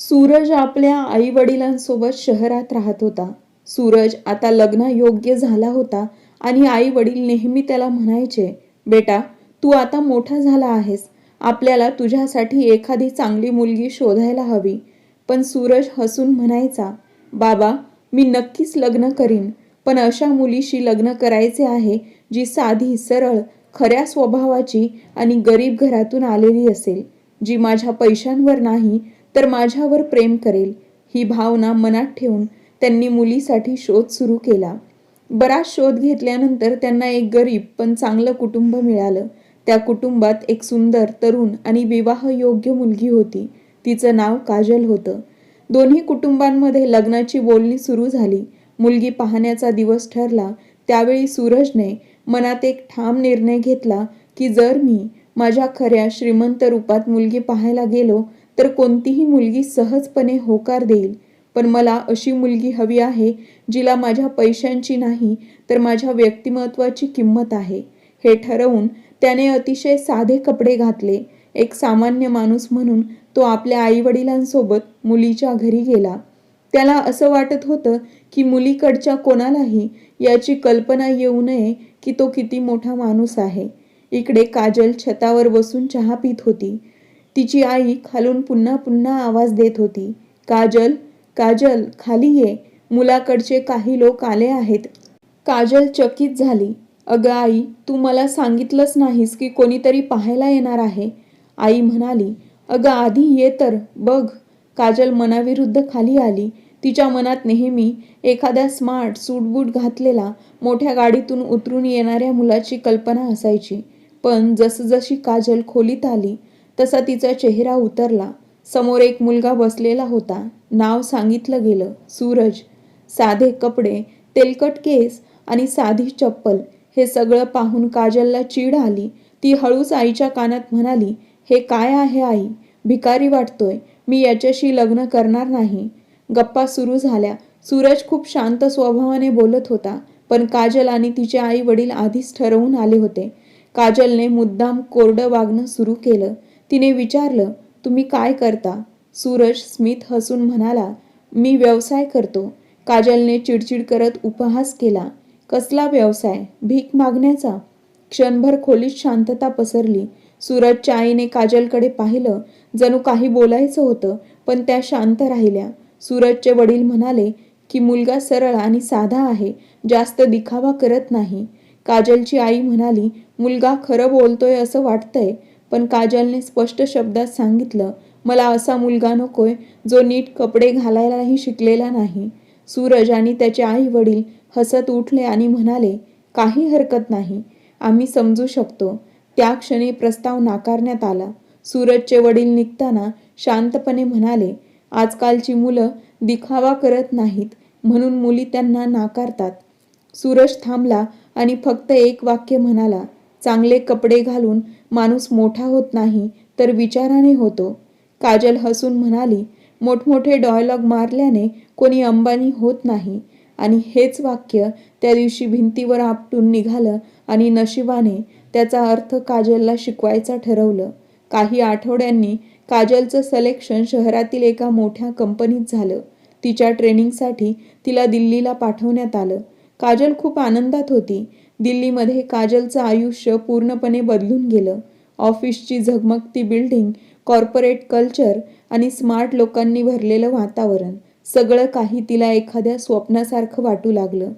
सूरज आपल्या आई वडिलांसोबत शहरात राहत होता. सूरज आता लग्न योग्य झाला होता आणि आई वडील नेहमी त्याला म्हणायचे बेटा तू आता मोठा झाला आहेस. आपल्याला तुझ्यासाठी एखादी चांगली मुलगी शोधायला हवी. पण सूरज हसून म्हणायचा बाबा मी नक्कीच लग्न करीन पण अशा मुलीशी लग्न करायचे आहे जी साधी सरळ खऱ्या स्वभावाची आणि गरीब घरातून आलेली असेल जी माझ्या पैशांवर नाही तर माझ्यावर प्रेम करेल ही भावना मनात ठेवून त्यांनी मुलीसाठी शोध सुरू केला. बराच शोध घेतल्यानंतर त्यांना एक गरीब पण चांगलं कुटुंब मिळालं. त्या कुटुंबात एक सुंदर तरुण आणि विवाहयोग्य मुलगी होती. तिचं नाव काजल होतं. दोन्ही कुटुंबांमध्ये लग्नाची बोलणी सुरू झाली. मुलगी पाहण्याचा दिवस ठरला. त्यावेळी सूरजने मनात एक ठाम निर्णय घेतला की जर मी माझ्या खऱ्या श्रीमंत रूपात मुलगी पाहायला गेलो तर कोणतीही मुलगी सहजपणे होकार देईल. पण मला अशी मुलगी हवी आहे जिला माझ्या पैशांची नाही तर माझ्या व्यक्तिमत्वाची किंमत आहे. हे ठरवून त्याने अतिशय साधे कपडे घातले. एक सामान्य माणूस म्हणून तो आपल्या आईवडिलांसोबत मुलीच्या घरी गेला. त्याला असं वाटत होतं की मुलीकडच्या कोणालाही याची कल्पना येऊ नये की तो किती मोठा माणूस आहे. इकडे काजल छतावर बसून चहा पित होती. तिची आई खालून पुन्हा पुन्हा आवाज देत होती काजल काजल खाली ये मुलाकडचे काही लोक आले आहेत. काजल चकित झाली अगं आई तू मला सांगितलंच नाहीस की कोणीतरी पाहायला येणार आहे. आई म्हणाली अगं आधी ये तर बघ. काजल मनाविरुद्ध खाली आली तिच्या मनात नेहमी एखाद्या स्मार्ट सूटबूट घातलेला मोठ्या गाडीतून उतरून येणाऱ्या मुलाची कल्पना असायची. पण जसजशी काजल खोलीत आली तसा तिचा चेहरा उतरला. समोर एक मुलगा बसलेला होता. नाव सांगितलं गेलं. सूरज. साधे कपडे तेलकट केस आणि साधी चप्पल. हे सगळं पाहून काजलला चीड आली. ती हळूच आईच्या कानात म्हणाली हे काय आहे आई? भिकारी वाटतोय. मी याच्याशी लग्न करणार नाही. गप्पा सुरू झाल्या. सूरज खूप शांत स्वभावाने बोलत होता पण काजल आणि तिचे आई वडील आधीच ठरवून आले होते. काजलने मुद्दाम कोरडं वागणं सुरू केलं. तिने विचारलं तुम्ही काय करता? सूरज स्मित हसून म्हणाला मी व्यवसाय करतो. काजलने चिडचिड करत उपहास केला कसला व्यवसाय? भीक मागण्याचा? क्षणभर खोलीत शांतता पसरली. सूरजच्या आईने काजलकडे पाहिलं जणू काही बोलायचं होतं पण त्या शांत राहिल्या. सूरजचे वडील म्हणाले की मुलगा सरळ आणि साधा आहे जास्त दिखावा करत नाही. काजलची आई म्हणाली मुलगा खरं बोलतोय असं वाटतंय पण काजलने स्पष्ट शब्दात सांगितलं मला असा मुलगा नकोय जो नीट कपडे घालायलाही शिकलेला नाही. सूरज आणि त्याचे आई वडील हसत उठले आणि म्हणाले काही हरकत नाही. आम्ही समजू शकतो. त्या क्षणी प्रस्ताव नाकारण्यात आला. सूरजचे वडील निघताना शांतपणे म्हणाले आजकालची मुलं दिखावा करत नाहीत म्हणून मुली त्यांना नाकारतात. सूरज थांबला आणि फक्त एक वाक्य म्हणाला चांगले कपडे घालून माणूस मोठा होत नाही तर विचाराने होतो. काजल हसून म्हणाली मोठमोठे डॉयलॉग मारल्याने कोणी अंबानी होत नाही आणि हेच वाक्य त्या दिवशी भिंतीवर आपटून निघालं आणि नशिबाने त्याचा अर्थ काजलला शिकवायचा ठरवलं. काही आठवड्यांनी काजलचं सलेक्शन शहरातील एका मोठ्या कंपनीत झालं. तिच्या ट्रेनिंगसाठी तिला दिल्लीला पाठवण्यात आलं. काजल खूप आनंदात होती. दिल्लीमध्ये काजलचं आयुष्य पूर्णपणे बदलून गेलं. ऑफिसची झगमगती बिल्डिंग कॉर्पोरेट कल्चर आणि स्मार्ट लोकांनी भरलेलं वातावरण सगळं काही तिला एखाद्या स्वप्नासारखं वाटू लागलं.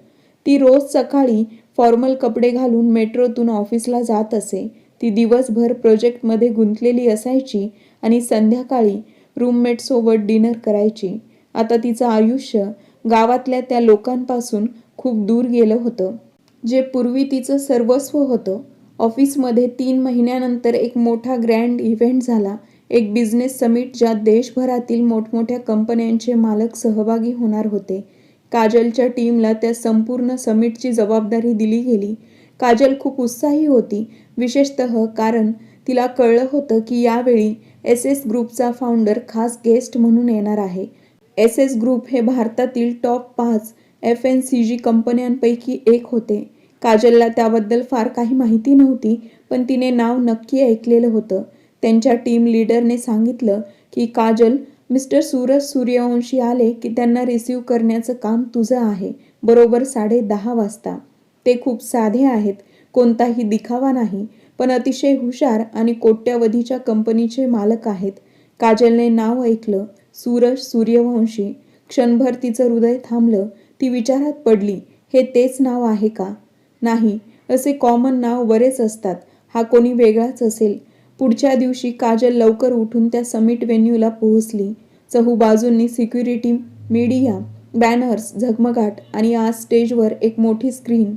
ती रोज सकाळी फॉर्मल कपडे घालून मेट्रोतून ऑफिसला जात असे. ती दिवसभर प्रोजेक्टमध्ये गुंतलेली असायची आणि संध्याकाळी रूममेटसोबत डिनर करायची. आता तिचं आयुष्य गावातल्या त्या लोकांपासून खूप दूर गेलं होतं. जे पूर्वी तिचं सर्वस्व होतं ऑफिसमध्ये तीन महिन्यानंतर एक मोठा ग्रँड इव्हेंट झाला. एक बिझनेस समिट ज्यात देशभरातील मोठमोठ्या कंपन्यांचे मालक सहभागी होणार होते. काजलच्या टीमला त्या संपूर्ण समिटची जबाबदारी दिली गेली. काजल खूप उत्साही होती विशेषतः कारण तिला कळलं होतं की यावेळी एस एस ग्रुपचा फाउंडर खास गेस्ट म्हणून येणार आहे. एस एस ग्रुप हे भारतातील टॉप पाच एफ एन सी जी कंपन्यांपैकी एक होते. काजलला त्याबद्दल फार काही माहिती नव्हती पण तिने नाव नक्की ऐकलेलं होतं. त्यांच्या टीम लीडरने सांगितलं की काजल मिस्टर सूरज सूर्यवंशी आले की त्यांना रिसीव करण्याचं काम तुझं आहे बरोबर साडे दहा वाजता. ते खूप साधे आहेत कोणताही दिखावा नाही पण अतिशय हुशार आणि कोट्यावधीच्या कंपनीचे मालक आहेत. काजलने नाव ऐकलं सूरज सूर्यवंशी. क्षणभर तिचं हृदय थांबलं ती विचारात पडली हे तेच नाव आहे का? नाही असे कॉमन नाव बरेच असतात. हा कोणी वेगळाच असेल. पुढच्या दिवशी काजल लवकर उठून त्या समिट व्हेन्यूला पोहोचली. चहूबाजूंनी सिक्युरिटी मीडिया बॅनर्स झगमगाट आणि आज स्टेजवर एक मोठी screen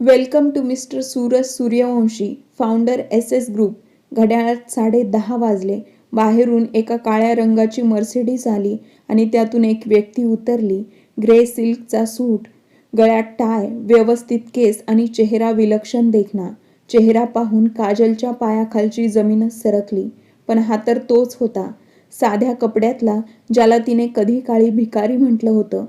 welcome to mister Suraj Suryavanshi founder S S group घड्याळात साडे दहा वाजले. बाहेरून एका काळ्या रंगाची मर्सिडीज आली आणि त्यातून एक व्यक्ती उतरली. ग्रे सिल्कचा सूट गळ्यात टाय व्यवस्थित केस आणि चेहरा विलक्षण देखणा चेहरा पाहून काजलच्या पायाखालची जमीनच सरकली पण हा तर तोच होता. साध्या कपड्यातला ज्याला तिने कधी काळी भिकारी म्हटलं होतं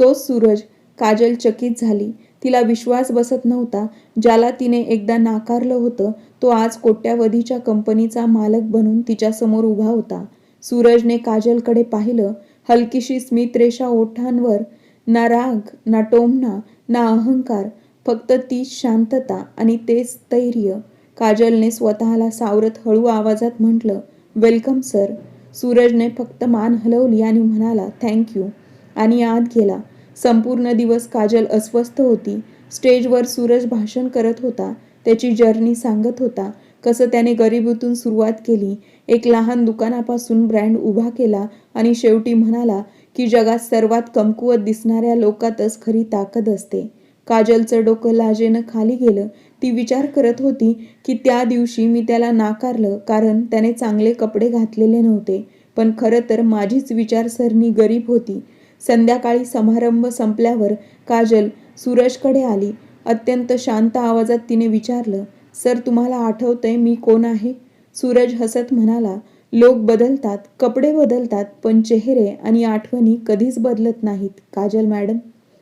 तोच सूरज. काजल चकित झाली. तिला विश्वास बसत नव्हता. ज्याला तिने एकदा नाकारलं होतं तो आज कोट्यावधीच्या कंपनीचा मालक बनून तिच्यासमोर उभा होता. सूरजने काजलकडे पाहिलं. हलकीशी स्मितरेषा ओठांवर ना राग ना टोमणा ना अहंकार फक्त तीच शांतता आणि तेच स्थैर्य. काजलने स्वतःला सावरत हळू आवाजात म्हटलं वेलकम सर. सूरजने फक्त मान हलवली आणि म्हणाला थँक्यू आणि आत गेला. संपूर्ण दिवस काजल अस्वस्थ होती. स्टेजवर सूरज भाषण करत होता. त्याची जर्नी सांगत होता. कसं त्याने गरिबीतून सुरुवात केली. एक लहान दुकानापासून ब्रँड उभा केला आणि शेवटी म्हणाला की जगात सर्वात कमकुवत दिसणाऱ्या लोकातच खरी ताकद असते. काजलचं डोकं लाजेनं खाली गेलं. ती विचार करत होती की त्या दिवशी मी त्याला नाकारलं कारण त्याने चांगले कपडे घातलेले नव्हते. पण खरं तर माझीच विचारसरणी गरीब होती. संध्याकाळी समारंभ संपल्यावर काजल सूरजकडे आली. अत्यंत शांत आवाजात तिने विचारलं सर तुम्हाला आठवतंय मी कोण आहे? सूरज हसत म्हणाला लोक बदलतात कपडे बदलतात पण चेहरे आणि आठवणी कधीच बदलत नाहीत काजल मॅडम.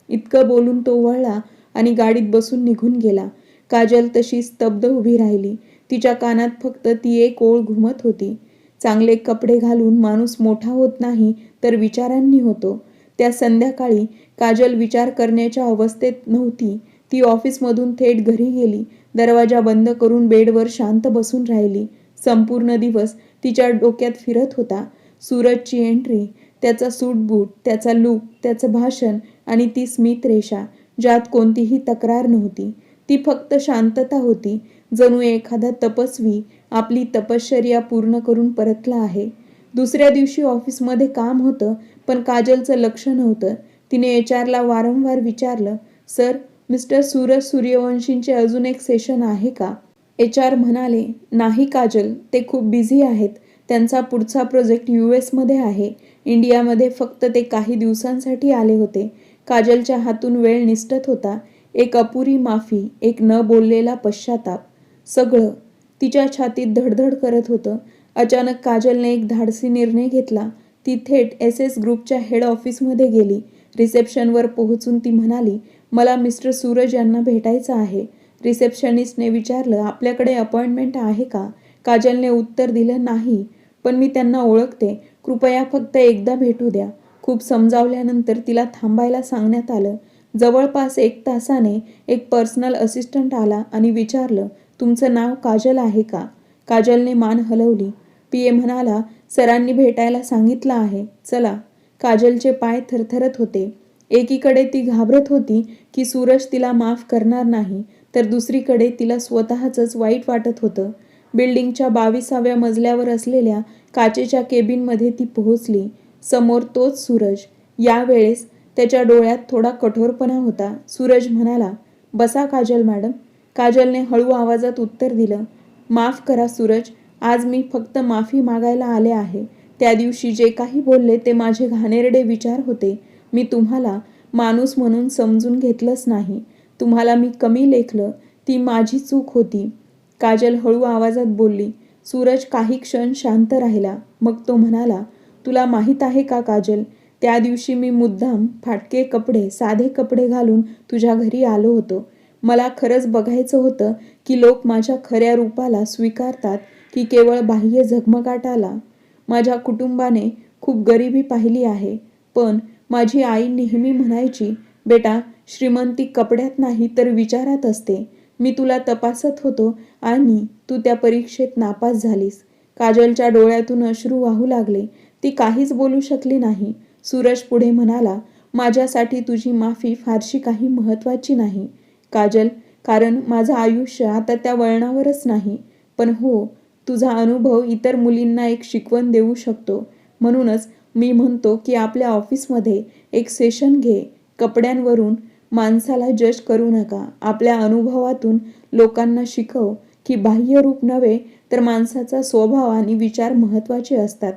इतकं बोलून तो वळला आणि गाडीत बसून निघून गेला. काजल तशी स्तब्ध उभी राहिली. तिच्या कानात फक्त ती एक ओळ घुमत होती. चांगले कपडे घालून माणूस मोठा होत नाही तर विचारांनी होतो. त्या संध्याकाळी काजल विचार करण्याच्या अवस्थेत नव्हती. ती ऑफिसमधून थेट घरी गेली. दरवाजा बंद करून बेडवर शांत बसून राहिली. संपूर्ण दिवस तिच्या डोक्यात फिरत होता. सूरजची एंट्री त्याचा सूटबूट त्याचा लूक त्याचं भाषण आणि ती स्मित रेषा ज्यात कोणतीही तक्रार नव्हती. ती फक्त शांतता होती. जणू एखादा तपस्वी आपली तपश्चर्या पूर्ण करून परतला आहे. दुसऱ्या दिवशी ऑफिसमध्ये काम होतं पण काजलचं लक्ष नव्हतं. तिने एच आरला वारंवार विचारलं सर मिस्टर सूरज सूर्यवंशींचे अजून एक सेशन आहे का? एच आर म्हणाले नाही काजल ते खूप बिझी आहेत. त्यांचा पुढचा प्रोजेक्ट यू एसमध्ये आहे. इंडियामध्ये फक्त ते काही दिवसांसाठी आले होते. काजलच्या हातून वेळ निसटत होता. एक अपुरी माफी एक न बोललेला पश्चाताप. सगळं. तिच्या छातीत धडधड करत होतं. अचानक काजलने एक धाडसी निर्णय घेतला. ती थेट एस एस ग्रुपच्या हेड ऑफिसमध्ये गेली. रिसेप्शनवर पोहोचून ती म्हणाली मला मिस्टर सूरज यांना भेटायचं आहे. रिसेप्शनिस्टने विचारलं आपल्याकडे अपॉइंटमेंट आहे का? काजलने उत्तर दिलं नाही पण मी त्यांना ओळखते. कृपया फक्त एकदा भेटू द्या. खूप समजावल्यानंतर तिला थांबायला सांगण्यात आलं. जवळपास एक तासाने एक पर्सनल असिस्टंट आला आणि विचारलं तुमचं नाव काजल आहे का? काजलने मान हलवली. पी ए म्हणाला सरांनी भेटायला सांगितलं आहे. चला. काजलचे पाय थरथरत होते. एकीकडे ती घाबरत होती की सूरज तिला माफ करणार नाही. तर दुसरीकडे तिला स्वतःचंच वाईट वाटत होतं. बिल्डिंगच्या बावीसाव्या मजल्यावर असलेल्या काचेच्या केबिनमध्ये ती पोहोचली. समोर तोच सूरज. यावेळेस त्याच्या डोळ्यात थोडा कठोरपणा होता. सूरज म्हणाला बसा काजल मॅडम. काजलने हळू आवाजात उत्तर दिलं माफ करा सूरज आज मी फक्त माफी मागायला आले आहे. त्या दिवशी जे काही बोलले ते माझे घाणेरडे विचार होते. मी तुम्हाला माणूस म्हणून समजून घेतलंच नाही. तुम्हाला मी कमी लेखलं ती माझी चूक होती. काजल हळू आवाजात बोलली सूरज काही क्षण शांत राहिला. मग तो म्हणाला तुला माहीत आहे का काजल त्या दिवशी मी मुद्दाम फाटके कपडे साधे कपडे घालून तुझ्या घरी आलो होतो. मला खरंच बघायचं होतं की लोक माझ्या खऱ्या रूपाला स्वीकारतात की केवळ बाह्य झगमगाटाला. माझ्या कुटुंबाने खूप गरिबी पाहिली आहे पण माझी आई नेहमी म्हणायची बेटा श्रीमंती कपड्यात नाही तर विचारात असते. मी तुला तपासत होतो आणि तू त्या परीक्षेत नापास झालीस. काजलच्या डोळ्यातून अश्रू वाहू लागले. ती काहीच बोलू शकली नाही. सूरज पुढे म्हणाला माझ्यासाठी तुझी माफी फारशी काही महत्त्वाची नाही. काजल कारण माझं आयुष्य आता त्या वळणावरच नाही. पण हो तुझा अनुभव इतर मुलींना एक शिकवण देऊ शकतो. म्हणूनच मी म्हणतो की आपल्या ऑफिसमध्ये एक सेशन घे. कपड्यांवरून माणसाला जज करू नका. आपल्या अनुभवातून लोकांना शिकव की बाह्य रूप नव्हे तर माणसाचा स्वभाव आणि विचार महत्त्वाचे असतात.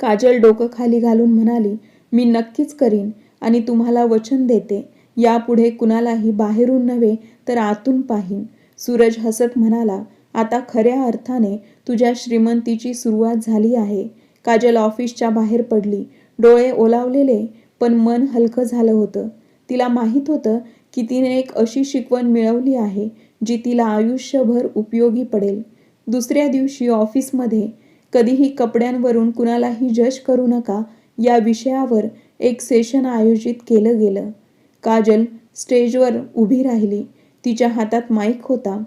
काजल डोकं खाली घालून म्हणाली मी नक्कीच करीन आणि तुम्हाला वचन देते. यापुढे कुणालाही बाहेरून नव्हे तर आतून पाहीन. सूरज हसत म्हणाला आता खऱ्या अर्थाने तुझ्या श्रीमंतीची सुरुवात झाली आहे. काजल ऑफिसच्या बाहेर पडली. डोळे ओलावलेले पण मन हलकं झालं होतं. तिला माहीत होतं की तिने एक अशी शिकवण मिळवली आहे जी तिला आयुष्यभर उपयोगी पडेल. दुसऱ्या दिवशी ऑफिसमध्ये कधीही कपड्यांवरून कुणालाही जज करू नका या विषयावर एक सेशन आयोजित केलं गेलं. काजल स्टेजवर उभी राहिली. तिच्या हातात माईक होता.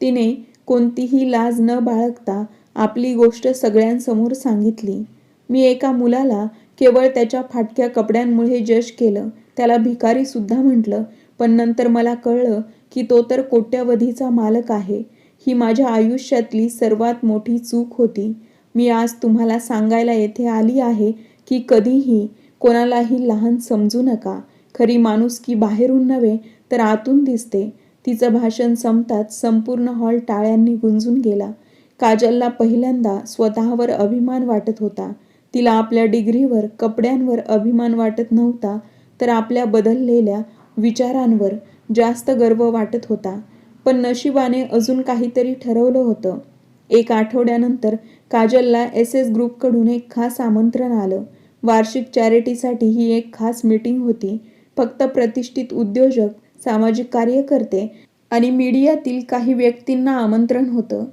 तिने कोणतीही लाज न बाळगता आपली गोष्ट सगळ्यांसमोर सांगितली. मी एका मुलाला केवळ त्याच्या फाटक्या कपड्यांमुळे जश केलं. त्याला भिकारी सुद्धा म्हटलं पण नंतर मला कळलं की तो तर कोट्यवधीचा मालक आहे. ही माझ्या आयुष्यातली सर्वात मोठी चूक होती. मी आज तुम्हाला सांगायला येथे आली आहे की कधीही कोणालाही लहान समजू नका. खरी माणूस की बाहेरून नव्हे तर आतून दिसते. तिचं भाषण संपताच संपूर्ण हॉल टाळ्यांनी गुंजून गेला. काजलला पहिल्यांदा स्वतःवर अभिमान वाटत होता. तिला आपल्या डिग्रीवर कपड्यांवर अभिमान वाटत नव्हता तर आपल्या बदललेल्या विचारांवर जास्त गर्व वाटत होता. पण नशिबाने अजून काहीतरी ठरवलं होतं. एक आठवड्यानंतर काजलला एस एस ग्रुपकडून एक खास आमंत्रण आलं. वार्षिक चॅरिटीसाठी ही एक खास मीटिंग होती. फक्त प्रतिष्ठित उद्योजक सामाजिक कार्यकर्ते आणि मीडियातील काही व्यक्तींना आमंत्रण होतं.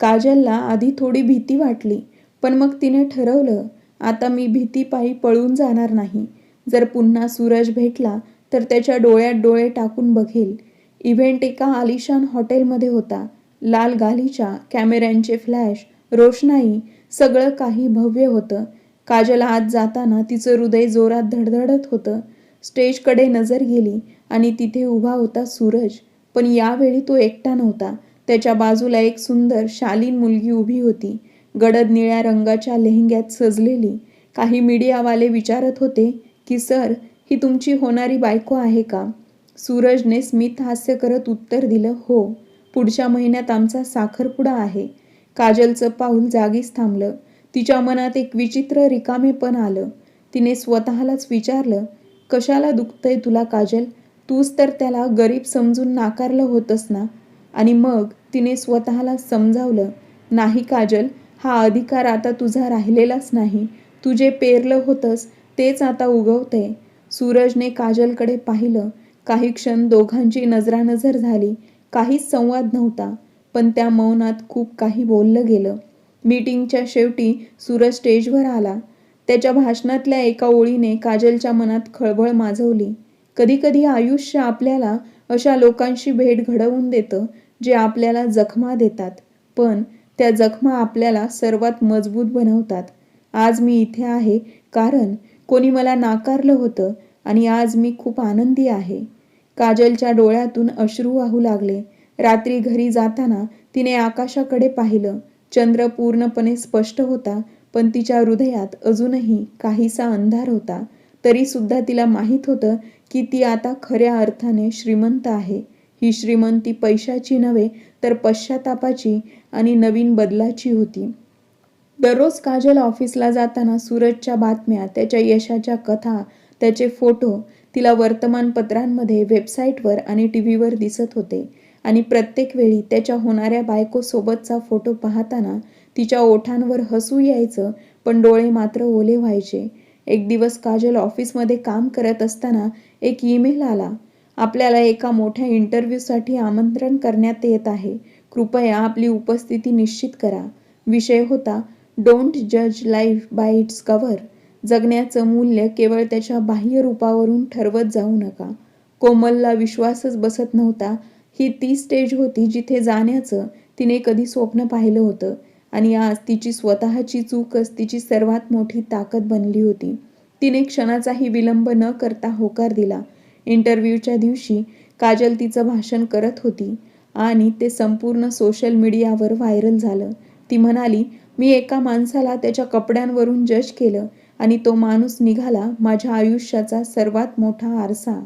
काजलला आधी थोडी भीती वाटली पण मग तिने ठरवलं आता मी भीतीपायी पळून जाणार नाही. जर पुन्हा सूरज भेटला तर त्याच्या डोळ्यात डोळे टाकून बघेल. इव्हेंट एका आलिशान हॉटेलमध्ये होता. लाल गालीच्या कॅमेऱ्यांचे फ्लॅश रोषणाई सगळं काही भव्य होतं. काजल आत जाताना तिचं हृदय जोरात धडधडत होतं. स्टेजकडे नजर गेली आणि तिथे उभा होता सूरज. पण यावेळी तो एकटा नव्हता. त्याच्या बाजूला एक सुंदर शालीन मुलगी उभी होती. गडद निळ्या रंगाच्या लेहंग्यात सजलेली. काही मीडियावाले विचारत होते की सर ही तुमची होणारी बायको आहे का? सूरजने स्मित हास्य करत उत्तर दिलं हो. पुढच्या महिन्यात आमचा साखरपुडा आहे. काजलचं पाऊल जागीच थांबलं. तिच्या मनात एक विचित्र रिकामेपण आलं. तिने स्वतःलाच विचारलं कशाला दुखतंय तुला काजल? तूच तर त्याला गरीब समजून नाकारलं होतंस ना? आणि मग तिने स्वतःला समजावलं नाही काजल हा अधिकार आता तुझा राहिलेलाच नाही. तू जे पेरलं होतंस तेच आता उगवतंय सूरजने काजलकडे पाहिलं. काही क्षण दोघांची नजरानजर झाली. काहीच संवाद नव्हता पण त्या मौनात खूप काही बोललं गेलं. मीटिंगच्या शेवटी सूरज स्टेजवर आला. त्याच्या भाषणातल्या एका ओळीने काजलच्या मनात खळबळ माजवली. कधीकधी आयुष्य आपल्याला अशा लोकांशी भेट घडवून देतं जे आपल्याला जखमा देतात. पण त्या जखमा आपल्याला सर्वात मजबूत बनवतात. आज मी इथे आहे कारण कोणी मला नाकारलं होतं आणि आज मी खूप आनंदी आहे. काजलच्या डोळ्यातून अश्रू वाहू लागले. रात्री घरी जाताना तिने आकाशाकडे पाहिलं. चंद्र पूर्णपणे स्पष्ट होता पण तिच्या हृदयात अजूनही काहीसा अंधार होता. तरी सुद्धा तिला माहीत होतं की ती आता खऱ्या अर्थाने श्रीमंत आहे. ही श्रीमंती पैशाची नव्हे तर पश्चातापाची आणि नवीन बदलाची होती. दररोज काजल ऑफिसला जाताना सूरजच्या बातम्या त्याच्या यशाच्या कथा त्याचे फोटो तिला वर्तमानपत्रांमध्ये वेबसाईटवर आणि टी व्हीवर दिसत होते. आणि प्रत्येक वेळी त्याच्या होणाऱ्या बायकोसोबतचा फोटो पाहताना तिच्या ओठांवर हसू यायचं पण डोळे मात्र ओले व्हायचे. एक दिवस काजल ऑफिसमध्ये काम करत असताना एक ईमेल आला. आपल्याला एका मोठ्या इंटरव्ह्यूसाठी आमंत्रण करण्यात येत आहे. कृपया आपली उपस्थिती निश्चित करा. विषय होता डोंट जज लाईफ बाय इट्स कवर जगण्याचं मूल्य केवळ त्याच्या बाह्य रूपावरून ठरवत जाऊ नका. कोमलला विश्वासच बसत नव्हता. ही ती स्टेज होती जिथे जाण्याचं तिने कधी स्वप्न पाहिलं होतं आणि आज तिची स्वतःची चूकच तिची सर्वात मोठी ताकद बनली होती. तिने क्षणाचाही विलंब न करता होकार दिला. इंटरव्ह्यूच्या दिवशी काजल तिचं भाषण करत होती. आणि ते संपूर्ण सोशल मीडियावर व्हायरल झालं. ती म्हणाली मी एका माणसाला त्याच्या कपड्यांवरून जज केलं आणि तो माणूस निघाला माझ्या आयुष्याचा सर्वात मोठा आरसा.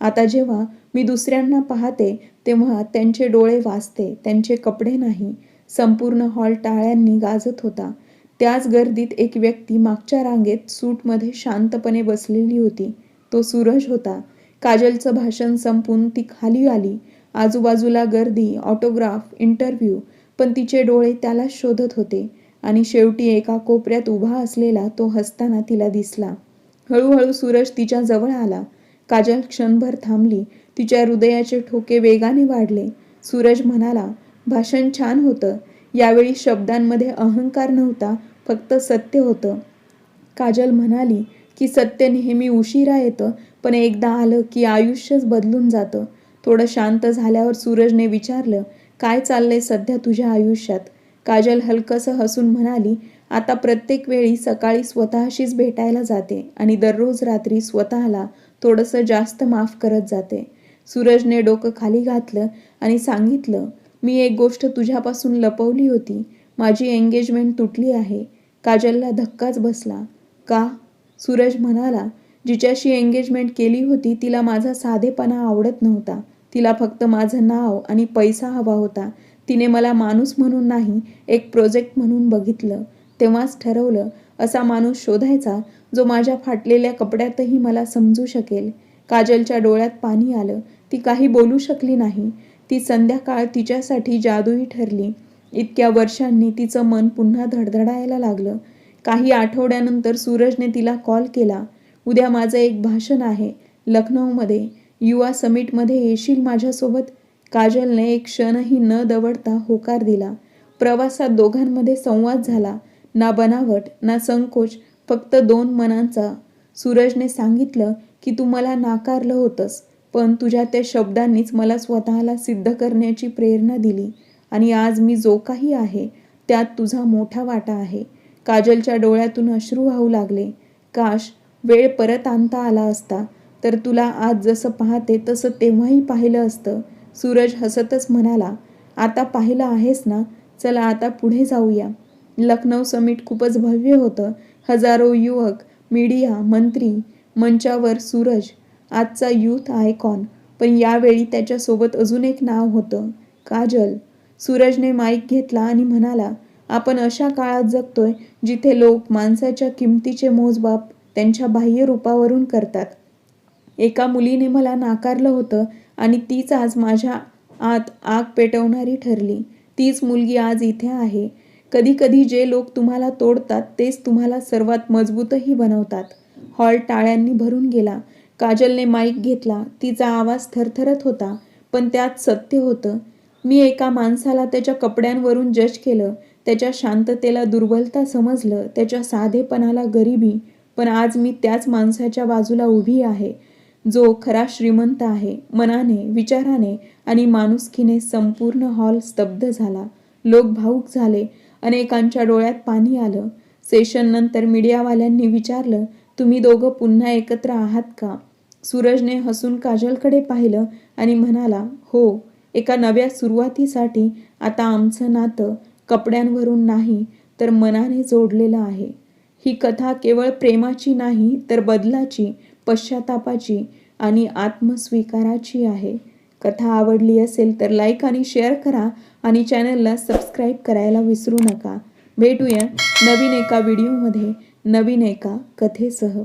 आता जेव्हा मी दुसऱ्यांना पाहते तेव्हा त्यांचे डोळे वाचते त्यांचे कपडे नाही. संपूर्ण हॉल टाळ्यांनी गाजत होता. त्याच गर्दीत एक व्यक्ती मागच्या रांगेत सूटमध्ये शांतपणे बसलेली होती. तो सूरज होता. काजलचं भाषण संपून ती खाली आली. आजूबाजूला गर्दी ऑटोग्राफ इंटरव्ह्यू पण तिचे डोळे त्याला शोधत होते आणि शेवटी एका कोपऱ्यात उभा असलेला तो हसताना तिला दिसला. हळूहळू सूरज तिच्या जवळ आला. काजल क्षणभर थांबली. तिच्या हृदयाचे ठोके वेगाने वाढले. सूरज म्हणाला भाषण छान होतं. यावेळी शब्दांमध्ये अहंकार नव्हता फक्त सत्य होतं. काजल म्हणाली की सत्य नेहमी उशिरा येतं पण एकदा आलं की आयुष्यच बदलून जातं. थोडं शांत झाल्यावर सूरजने विचारलं काय चाललंय सध्या तुझ्या आयुष्यात? काजल हलकसं हसून म्हणाली आता प्रत्येक वेळी सकाळी स्वतःशीच भेटायला जाते आणि दररोज रात्री स्वतःला थोडंसं जास्त माफ करत जाते. सूरजने डोकं खाली घातलं आणि सांगितलं मी एक गोष्ट तुझ्यापासून लपवली होती. माझी एंगेजमेंट तुटली आहे. काजलला धक्काच बसला का? सूरज म्हणाला जिच्याशी एंगेजमेंट केली होती तिला माझा साधेपणा आवडत नव्हता. तिला फक्त माझं नाव आणि पैसा हवा होता. तिने मला माणूस म्हणून नाही एक प्रोजेक्ट म्हणून बघितलं. तेव्हाच ठरवलं असा माणूस शोधायचा जो माझ्या फाटलेल्या कपड्यातही मला समजू शकेल. काजलच्या डोळ्यात पाणी आलं. ती काही बोलू शकली नाही. ती संध्याकाळ तिच्यासाठी जादूही ठरली. इतक्या वर्षांनी तिचं मन पुन्हा धडधडायला लागलं. काही आठवड्यानंतर सूरजने तिला कॉल केला. उद्या माझं एक भाषण आहे. लखनौमध्ये. युवा समिटमध्ये येशील माझ्यासोबत? काजलने एक क्षणही न दवडता होकार दिला. प्रवासात दोघांमध्ये संवाद झाला. ना बनावट ना संकोच फक्त दोन मनांचा. सूरजने सांगितलं की तू मला नाकारलं होतंस पण तुझ्या त्या शब्दांनीच मला स्वतःला सिद्ध करण्याची प्रेरणा दिली. आणि आज मी जो काही आहे त्यात तुझा मोठा वाटा आहे. काजलच्या डोळ्यातून अश्रू वाहू लागले. काश वेळ परत आणता आला असता तर तुला आज जसं पाहते तसं तेव्हाही पाहिलं असतं. सूरज हसतच म्हणाला आता पाहिलं आहेस ना? चला आता पुढे जाऊया. लखनौ समिट खूपच भव्य होतं. हजारो युवक मीडिया मंत्री मंचावर सूरज आजचा यूथ आयकॉन पण यावेळी त्याच्यासोबत अजून एक नाव होतं काजल. सूरजने माईक घेतला आणि म्हणाला आपण अशा काळात जगतोय जिथे लोक माणसाच्या किमतीचे मोजबाप त्यांच्या बाह्य रूपावरून करतात. एका मुलीने मला नाकारलं होतं आणि तीच आज माझ्या आत आग पेटवणारी ठरली. तीच मुलगी आज इथे आहे. कधी कधी जे लोक तुम्हाला तोडतात तेच तुम्हाला सर्वात मजबूतही बनवतात. हॉल टाळ्यांनी भरून गेला. काजलने माईक घेतला. तिचा आवाज थरथरत होता पण त्यात सत्य होतं. मी एका माणसाला त्याच्या कपड्यांवरून जज केलं. त्याच्या शांततेला दुर्बलता समजलं. त्याच्या साधेपणाला गरिबी पण आज मी त्याच माणसाच्या बाजूला उभी आहे जो खरा श्रीमंत आहे. मनाने विचाराने आणि माणुसकीने संपूर्ण हॉल स्तब्ध झाला. लोक भाऊक झाले. अनेकांच्या डोळ्यात पाणी आलं. सेशन नंतर मीडियावाल्यांनी विचारलं तुम्ही दोघं पुन्हा एकत्र आहात का? सूरजने हसून काजलकडे पाहिलं आणि म्हणाला हो एका नव्या सुरुवातीसाठी आता आमचं नातं कपड्यांवरून नाही तर मनाने जोडलेलं आहे. ही कथा केवळ प्रेमाची नाही तर बदलाची पश्चातापाची आणि आत्मस्वीकाराची आहे. कथा आवडली असेल तर लाईक आणि शेअर करा आणि चॅनलला सबस्क्राईब करायला विसरू नका. भेटूया नवीन एका व्हिडिओमध्ये नवीन एका कथेसह.